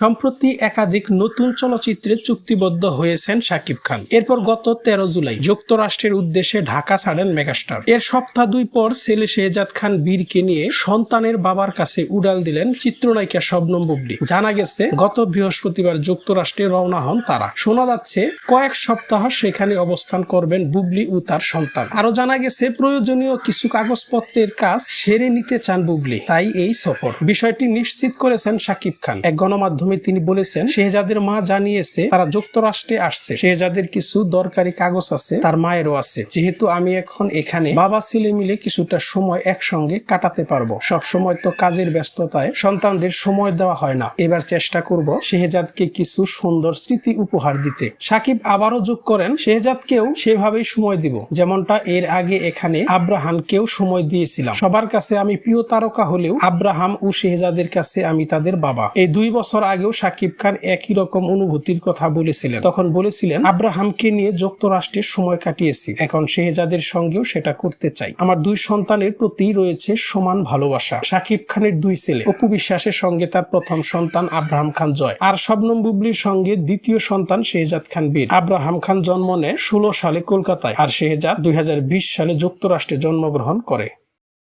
সম্প্রতি একাধিক নতুন চলচ্চিত্রে চুক্তিবদ্ধ হয়েছেন শাকিব খান। এরপর গত তেরো জুলাই যুক্তরাষ্ট্রের উদ্দেশ্যে ঢাকা ছাড়েন মেগাস্টার। এর সপ্তাহ দুই পর ছেলে শেহজাদ খান বীরকে নিয়ে সন্তানের বাবার কাছে উড়াল দিলেন চিত্রনায়িকা শবনম বুবলি। জানা গেছে, গত বৃহস্পতিবার যুক্তরাষ্ট্রে রওনা হন তারা। শোনা যাচ্ছে, কয়েক সপ্তাহ সেখানে অবস্থান করবেন বুবলি ও তার সন্তান। আরও জানা গেছে, প্রয়োজনীয় কিছু কাগজপত্রের কাজ সেরে নিতে চান বুবলি। তাই এই সফর। বিষয়টি নিশ্চিত করেছেন শাকিব খান। এক গণমাধ্যমে তিনি বলেছেন শেহজাদের মা জানিয়েছে তারা যুক্তরাষ্ট্রে আসছে। শেহজাদের কিছু দরকারি কাগজ আছে তার মায়েরও আছে। যেহেতু আমি এখন এখানে বাবা ছেলে মিলে কিছুটা সময় একসঙ্গে কাটাতে পারব। সব সময় তো কাজের ব্যস্ততায় সন্তানদের সময় দেওয়া হয় না। এবার চেষ্টা করব শেহজাদকে কিছু সুন্দর স্মৃতি উপহার দিতে। সাকিব আবারও যোগ করেন শেহজাদকেও সেভাবেই সময় দিব। যেমনটা এর আগে এখানে আব্রাহামকেও সময় দিয়েছিলাম। সবার কাছে আমি প্রিয় তারকা হলেও আব্রাহাম ও শেহজাদের কাছে আমি তাদের বাবা। এই দুই বছর আগেও সাকিব খান একই রকম অনুভূতির কথা বলেছিলেন। তখন বলেছিলেন, আব্রাহামকে নিয়ে যুক্তরাষ্ট্রে সময় কাটিয়েছি। এখন শেহজাদের সঙ্গেও সেটা করতে চাই। আমার দুই সন্তানের প্রতি রয়েছে সমান ভালোবাসা। সাকিব খানের দুই ছেলে। অপু বিশ্বাসের সঙ্গে তার প্রথম সন্তান আব্রাহাম খান জয়। আর শবনম বুবলির সঙ্গে দ্বিতীয় সন্তান শেহজাদ খান বীর। আব্রাহাম খান জন্ম নেয় ষোলো সালে কলকাতায়। আর শেহজাদ দুই হাজার বিশ সালে যুক্তরাষ্ট্রে জন্মগ্রহণ করে।